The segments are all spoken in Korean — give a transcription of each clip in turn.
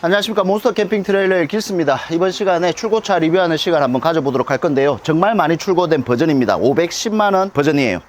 안녕하십니까. 몬스터 캠핑 트레일러의 길스입니다. 이번 시간에 출고차 리뷰하는 시간 한번 가져보도록 할 건데요. 정말 많이 출고된 버전입니다. 510만원 버전이에요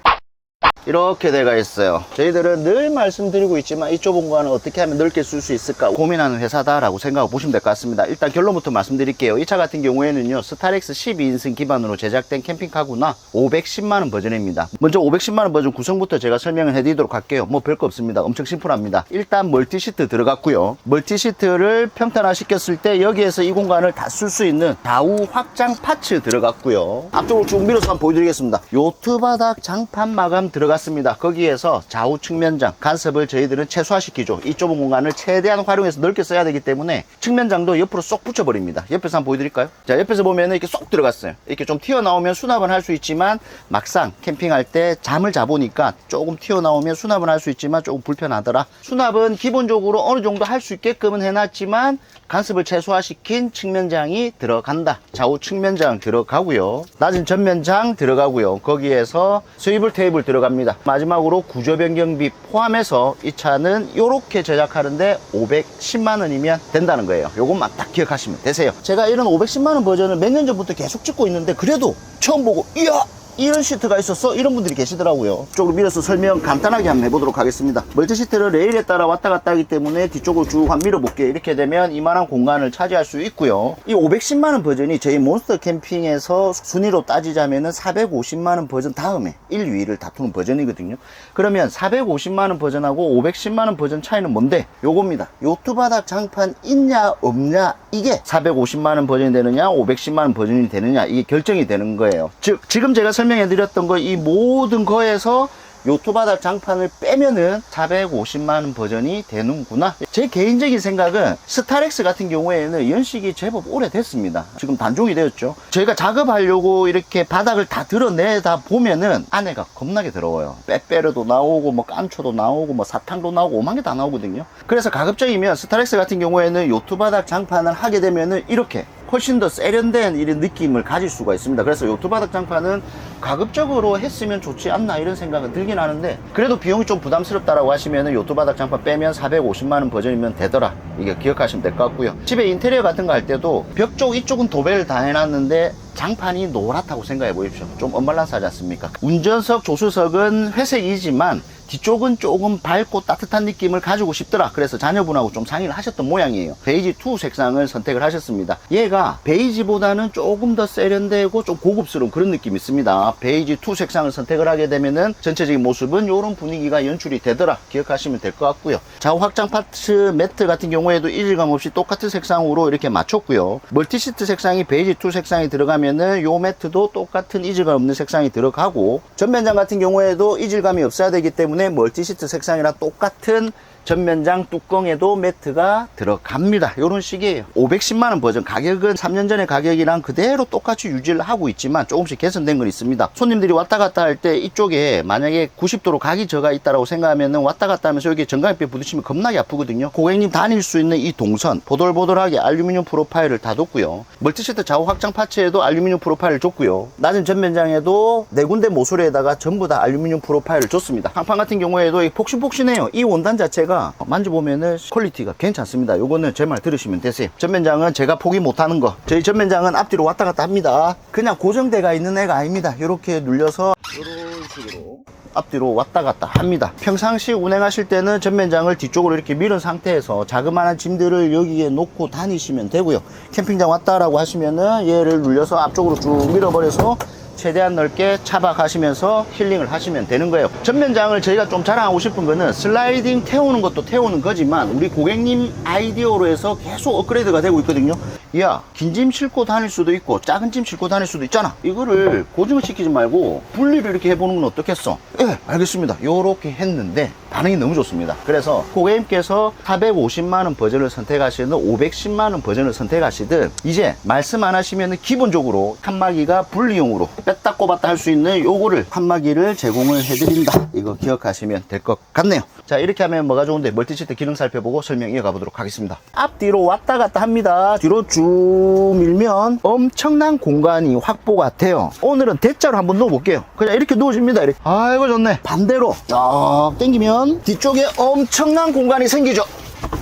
이렇게 돼가 있어요. 저희들은 늘 말씀드리고 있지만 이 좁은 공간을 어떻게 하면 넓게 쓸 수 있을까 고민하는 회사다라고 생각하고 보시면 될 것 같습니다. 일단 결론부터 말씀드릴게요. 이 차 같은 경우에는요 스타렉스 12인승 기반으로 제작된 캠핑카구나 510만원 버전입니다. 먼저 510만원 버전 구성부터 제가 설명을 해드리도록 할게요. 뭐 별거 없습니다. 엄청 심플합니다. 일단 멀티시트 들어갔고요. 멀티시트를 평탄화 시켰을 때 여기에서 이 공간을 다 쓸 수 있는 좌우 확장 파츠 들어갔고요. 앞쪽으로 쭉 밀어서 한번 보여드리겠습니다. 요트 바닥 장판 마감 들어 갔습니다. 거기에서 좌우 측면장 간섭을 저희들은 최소화시키죠. 이 좁은 공간을 최대한 활용해서 넓게 써야 되기 때문에 측면장도 옆으로 쏙 붙여버립니다. 옆에서 한번 보여드릴까요? 자 옆에서 보면 이렇게 쏙 들어갔어요. 이렇게 좀 튀어나오면 수납은 할 수 있지만 막상 캠핑할 때 잠을 자보니까 조금 튀어나오면 수납은 할 수 있지만 조금 불편하더라. 수납은 기본적으로 어느 정도 할 수 있게끔은 해놨지만 간섭을 최소화시킨 측면장이 들어간다. 좌우 측면장 들어가고요. 낮은 전면장 들어가고요. 거기에서 스위블 테이블 들어갑니다 마지막으로 구조 변경비 포함해서 이 차는 이렇게 제작하는데 510만 원이면 된다는 거예요. 요것만 딱 기억하시면 되세요. 제가 이런 510만 원 버전을 몇 년 전부터 계속 찍고 있는데 그래도 처음 보고 이야 이런 시트가 있었어? 이런 분들이 계시더라고요. 쪽으로 밀어서 설명 간단하게 한번 해보도록 하겠습니다. 멀티 시트를 레일에 따라 왔다 갔다 하기 때문에 뒤쪽으로 쭉 한번 밀어볼게요. 이렇게 되면 이만한 공간을 차지할 수 있고요. 이 510만원 버전이 저희 몬스터 캠핑에서 순위로 따지자면 은 450만원 버전 다음에 1, 2위를 다투는 버전이거든요. 그러면 450만원 버전하고 510만원 버전 차이는 뭔데? 요겁니다. 요트 바닥 장판 있냐 없냐 이게 450만원 버전이 되느냐 510만원 버전이 되느냐 이게 결정이 되는 거예요. 즉 지금 제가 설명해 드렸던 거 이 모든 거에서 요트바닥 장판을 빼면은 450만원 버전이 되는구나. 제 개인적인 생각은 스타렉스 같은 경우에는 연식이 제법 오래됐습니다. 지금 단종이 되었죠. 저희가 작업하려고 이렇게 바닥을 다 드러내다 보면은 안에가 겁나게 더러워요. 빼빼로도 나오고 뭐 깐초도 나오고 뭐 사탕도 나오고 오만 개 다 나오거든요. 그래서 가급적이면 스타렉스 같은 경우에는 요트바닥 장판을 하게 되면은 이렇게 훨씬 더 세련된 이런 느낌을 가질 수가 있습니다. 그래서 요트 바닥 장판은 가급적으로 했으면 좋지 않나 이런 생각은 들긴 하는데 그래도 비용이 좀 부담스럽다라고 하시면은 요트 바닥 장판 빼면 450만 원 버전이면 되더라. 이게 기억하시면 될 것 같고요. 집에 인테리어 같은 거 할 때도 벽 쪽 이쪽은 도배를 다 해놨는데 장판이 노랗다고 생각해 보십시오. 좀 언밸런스하지 않습니까? 운전석, 조수석은 회색이지만 뒤쪽은 조금 밝고 따뜻한 느낌을 가지고 싶더라. 그래서 자녀분하고 좀 상의를 하셨던 모양이에요. 베이지 2 색상을 선택을 하셨습니다. 얘가 베이지보다는 조금 더 세련되고 좀 고급스러운 그런 느낌이 있습니다. 베이지 2 색상을 선택을 하게 되면은 전체적인 모습은 이런 분위기가 연출이 되더라. 기억하시면 될 것 같고요. 좌우 확장 파츠 매트 같은 경우에도 이질감 없이 똑같은 색상으로 이렇게 맞췄고요. 멀티시트 색상이 베이지 2 색상이 들어가면은 요 매트도 똑같은 이질감 없는 색상이 들어가고 전면장 같은 경우에도 이질감이 없어야 되기 때문에 멀티시트 색상이랑 똑같은 전면장 뚜껑에도 매트가 들어갑니다. 이런 식이에요. 510만원 버전 가격은 3년 전의 가격이랑 그대로 똑같이 유지를 하고 있지만 조금씩 개선된 건 있습니다. 손님들이 왔다 갔다 할 때 이쪽에 만약에 90도로 각이 저가 있다고 생각하면 왔다 갔다 하면서 여기 전광뼈 부딪히면 겁나게 아프거든요. 고객님 다닐 수 있는 이 동선 보돌보돌하게 알루미늄 프로파일을 다 뒀고요. 멀티시트 좌우 확장 파츠에도 알루미늄 프로파일을 줬고요. 낮은 전면장에도 네 군데 모서리에다가 전부 다 알루미늄 프로파일을 줬습니다. 상판 같은 경우에도 이 폭신폭신해요. 이 원단 자체가 만져보면은 퀄리티가 괜찮습니다. 요거는 제 말 들으시면 되세요. 전면장은 제가 포기 못하는 거. 저희 전면장은 앞뒤로 왔다 갔다 합니다. 그냥 고정대가 있는 애가 아닙니다. 이렇게 눌려서 이런 식으로 앞뒤로 왔다 갔다 합니다. 평상시 운행하실 때는 전면장을 뒤쪽으로 이렇게 밀은 상태에서 자그마한 짐들을 여기에 놓고 다니시면 되고요. 캠핑장 왔다라고 하시면은 얘를 눌려서 앞쪽으로 쭉 밀어버려서 최대한 넓게 차박하시면서 힐링을 하시면 되는 거예요. 전면장을 저희가 좀 자랑하고 싶은 거는 슬라이딩 태우는 것도 태우는 거지만 우리 고객님 아이디어로 해서 계속 업그레이드가 되고 있거든요. 야, 긴 짐 싣고 다닐 수도 있고 작은 짐 싣고 다닐 수도 있잖아. 이거를 고정을 시키지 말고 분리를 이렇게 해보는 건 어떻겠어? 예, 알겠습니다. 요렇게 했는데 반응이 너무 좋습니다. 그래서 고객님께서 450만원 버전을 선택하시든 510만원 버전을 선택하시든 이제 말씀 안 하시면 기본적으로 칸막이가 분리용으로 뺐다 꼽았다 할 수 있는 요거를 칸막이를 제공을 해드린다. 이거 기억하시면 될 것 같네요. 자, 이렇게 하면 뭐가 좋은데 멀티시트 기능 살펴보고 설명 이어가 보도록 하겠습니다. 앞뒤로 왔다 갔다 합니다. 뒤로 쭉 밀면 엄청난 공간이 확보가 돼요. 오늘은 대자로 한번 넣어볼게요. 그냥 이렇게 누워집니다. 이렇게. 아이고, 좋네. 반대로 쫙 당기면 뒤쪽에 엄청난 공간이 생기죠.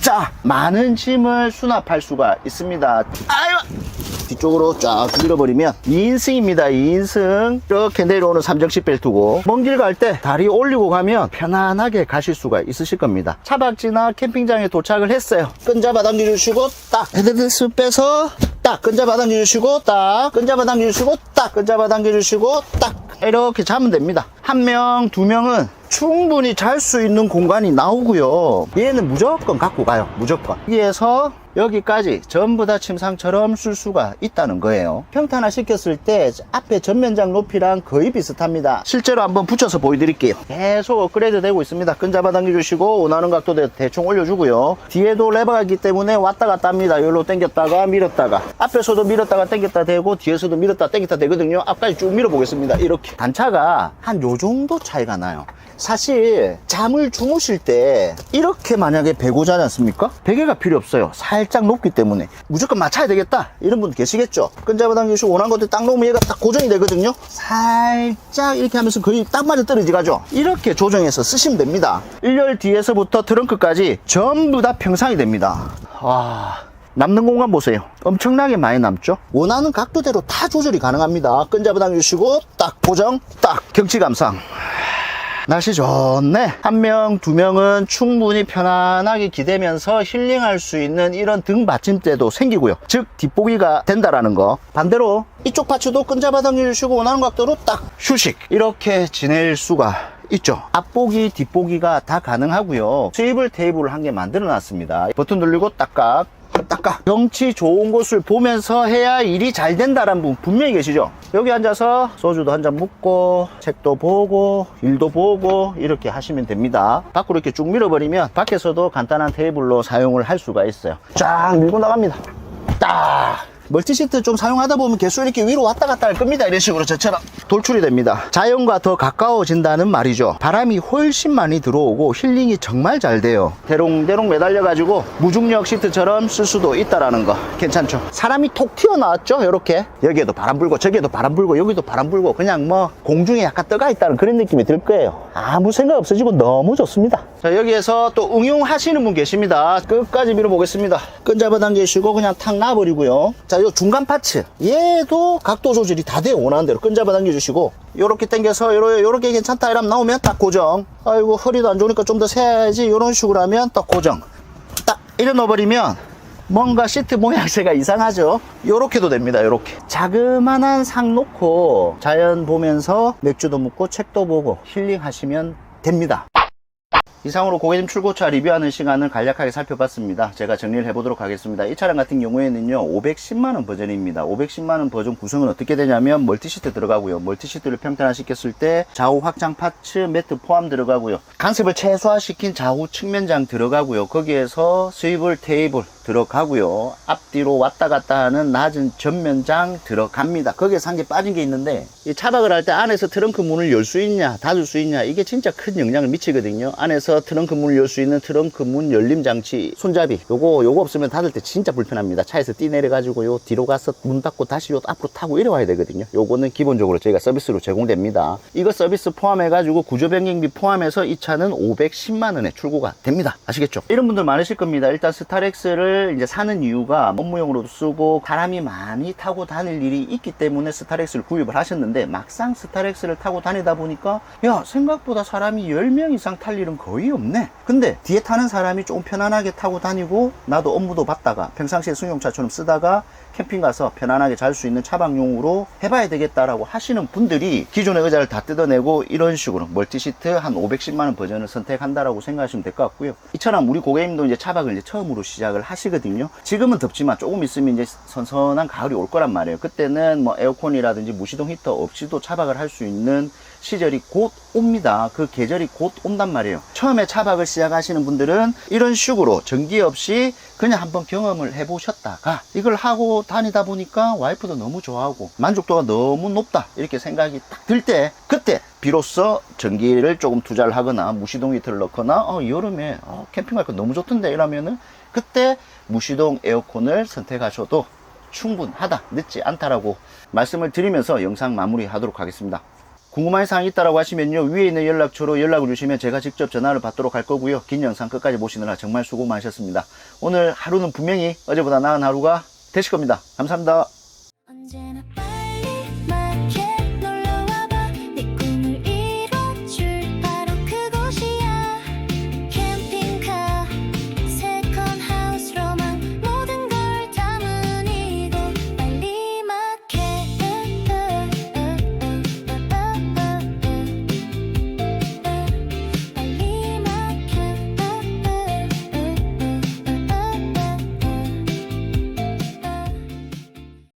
자, 많은 짐을 수납할 수가 있습니다. 아유! 뒤쪽으로 쫙 밀어버리면 2인승입니다. 2인승. 이렇게 내려오는 삼정식 벨트고 먼 길 갈 때 다리 올리고 가면 편안하게 가실 수가 있으실 겁니다. 차박지나 캠핑장에 도착을 했어요. 끈잡아 당겨주시고 딱 헤드스 빼서 딱 끈잡아 당겨주시고 딱 끈잡아 당겨주시고 딱 끈잡아 당겨주시고 딱 이렇게 자면 됩니다. 한 명, 두 명은 충분히 잘 수 있는 공간이 나오고요. 얘는 무조건 갖고 가요. 무조건. 여기에서 여기까지 전부 다 침상처럼 쓸 수가 있다는 거예요. 평탄화 시켰을 때 앞에 전면장 높이랑 거의 비슷합니다. 실제로 한번 붙여서 보여드릴게요. 계속 업그레이드 되고 있습니다. 끈 잡아 당겨 주시고 원하는 각도대 대충 올려주고요. 뒤에도 레버가 있기 때문에 왔다 갔다 합니다. 여기로 당겼다가 밀었다가 앞에서도 밀었다가 당겼다 대고 뒤에서도 밀었다 당겼다 되거든요. 앞까지 쭉 밀어 보겠습니다. 이렇게 단차가 한 요 정도 차이가 나요. 사실 잠을 주무실 때 이렇게 만약에 베고 자지 않습니까? 베개가 필요 없어요. 살짝 높기 때문에 무조건 맞춰야 되겠다 이런 분 계시겠죠? 끈잡아 당기시고 원하는 것들 딱 놓으면 얘가 딱 고정이 되거든요. 살짝 이렇게 하면서 거의 딱 맞아 떨어지 가죠. 이렇게 조정해서 쓰시면 됩니다. 1열 뒤에서부터 트렁크까지 전부 다 평상이 됩니다. 와. 남는 공간 보세요. 엄청나게 많이 남죠? 원하는 각도대로 다 조절이 가능합니다. 끈잡아 당기시고 딱 고정, 딱 경치 감상. 날씨 좋네. 한 명, 두 명은 충분히 편안하게 기대면서 힐링할 수 있는 이런 등 받침대도 생기고요. 즉, 뒷보기가 된다라는 거. 반대로 이쪽 파츠도 끈잡아 당겨 주시고 원하는 각도로 딱 휴식. 이렇게 지낼 수가 있죠. 앞보기, 뒷보기가 다 가능하고요. 스위블 테이블을 한 개 만들어 놨습니다. 버튼 누르고 딱깍. 딱까 경치 좋은 곳을 보면서 해야 일이 잘 된다라는 분 분명히 계시죠? 여기 앉아서 소주도 한 잔 먹고 책도 보고 일도 보고 이렇게 하시면 됩니다. 밖으로 이렇게 쭉 밀어버리면 밖에서도 간단한 테이블로 사용을 할 수가 있어요. 쫙 밀고 나갑니다. 딱 멀티시트 좀 사용하다 보면 계속 이렇게 위로 왔다 갔다 할 겁니다. 이런 식으로 저처럼 돌출이 됩니다. 자연과 더 가까워진다는 말이죠. 바람이 훨씬 많이 들어오고 힐링이 정말 잘 돼요. 대롱대롱 매달려 가지고 무중력 시트처럼 쓸 수도 있다라는 거 괜찮죠? 사람이 톡 튀어나왔죠? 이렇게 여기에도 바람 불고 저기에도 바람 불고 여기도 바람 불고 그냥 뭐 공중에 약간 떠가 있다는 그런 느낌이 들 거예요. 아무 생각 없어지고 너무 좋습니다. 자 여기에서 또 응용하시는 분 계십니다. 끝까지 밀어보겠습니다. 끈 잡아 당기시고 그냥 탁 놔버리고요. 자, 요 중간 파츠. 얘도 각도 조절이 다 돼요. 원하는 대로. 끈 잡아 당겨주시고. 요렇게 당겨서, 요렇게, 요렇게 괜찮다. 이러면 나오면 딱 고정. 아이고, 허리도 안 좋으니까 좀 더 세야지. 요런 식으로 하면 딱 고정. 딱, 이래 넣어버리면 뭔가 시트 모양새가 이상하죠? 요렇게도 됩니다. 요렇게. 자그만한 상 놓고 자연 보면서 맥주도 먹고 책도 보고 힐링 하시면 됩니다. 이상으로 고객님 출고차 리뷰하는 시간을 간략하게 살펴봤습니다. 제가 정리를 해보도록 하겠습니다. 이 차량 같은 경우에는요, 510만원 버전입니다. 510만원 버전 구성은 어떻게 되냐면, 멀티시트 들어가고요. 멀티시트를 평탄화시켰을 때, 좌우 확장 파츠, 매트 포함 들어가고요. 간섭을 최소화시킨 좌우 측면장 들어가고요. 거기에서 스위블 테이블 들어가고요. 앞뒤로 왔다 갔다 하는 낮은 전면장 들어갑니다. 거기에서 한개 빠진 게 있는데, 이 차박을 할 때 안에서 트렁크 문을 열 수 있냐, 닫을 수 있냐, 이게 진짜 큰 영향을 미치거든요. 안에서 트렁크 문을 열 수 있는 트렁크 문 열림 장치, 손잡이, 요거, 요거 없으면 닫을 때 진짜 불편합니다. 차에서 뛰 내려 가지고 요 뒤로 가서 문 닫고 다시 요 앞으로 타고 이래 와야 되거든요. 요거는 기본적으로 저희가 서비스로 제공됩니다. 이거 서비스 포함해 가지고 구조 변경비 포함해서 이 차는 510만 원에 출고가 됩니다. 아시겠죠? 이런 분들 많으실 겁니다. 일단 스타렉스를 이제 사는 이유가 업무용으로도 쓰고 사람이 많이 타고 다닐 일이 있기 때문에 스타렉스를 구입을 하셨는데 막상 스타렉스를 타고 다니다 보니까 야 생각보다 사람이 10명 이상 탈 일은 거의 없네. 근데 뒤에 타는 사람이 좀 편안하게 타고 다니고 나도 업무도 받다가 평상시에 승용차처럼 쓰다가 캠핑 가서 편안하게 잘 수 있는 차박용으로 해봐야 되겠다라고 하시는 분들이 기존의 의자를 다 뜯어내고 이런 식으로 멀티시트 한 510만원 버전을 선택한다라고 생각하시면 될 것 같고요. 이처럼 우리 고객님도 이제 차박을 이제 처음으로 시작을 하시거든요. 지금은 덥지만 조금 있으면 이제 선선한 가을이 올 거란 말이에요. 그때는 뭐 에어컨이라든지 무시동 히터 없이도 차박을 할 수 있는 시절이 곧 옵니다. 그 계절이 곧 온단 말이에요. 처음에 차박을 시작하시는 분들은 이런 식으로 전기 없이 그냥 한번 경험을 해보셨다가 이걸 하고 다니다 보니까 와이프도 너무 좋아하고 만족도가 너무 높다 이렇게 생각이 딱 들 때 그때 비로소 전기를 조금 투자를 하거나 무시동 히터를 넣거나 어, 여름에 어, 캠핑 갈거 너무 좋던데 이러면은 그때 무시동 에어컨을 선택하셔도 충분하다 늦지 않다라고 말씀을 드리면서 영상 마무리 하도록 하겠습니다 궁금한 사항 있다라고 하시면요. 위에 있는 연락처로 연락을 주시면 제가 직접 전화를 받도록 할 거고요. 긴 영상 끝까지 보시느라 정말 수고 많으셨습니다. 오늘 하루는 분명히 어제보다 나은 하루가 되실 겁니다. 감사합니다.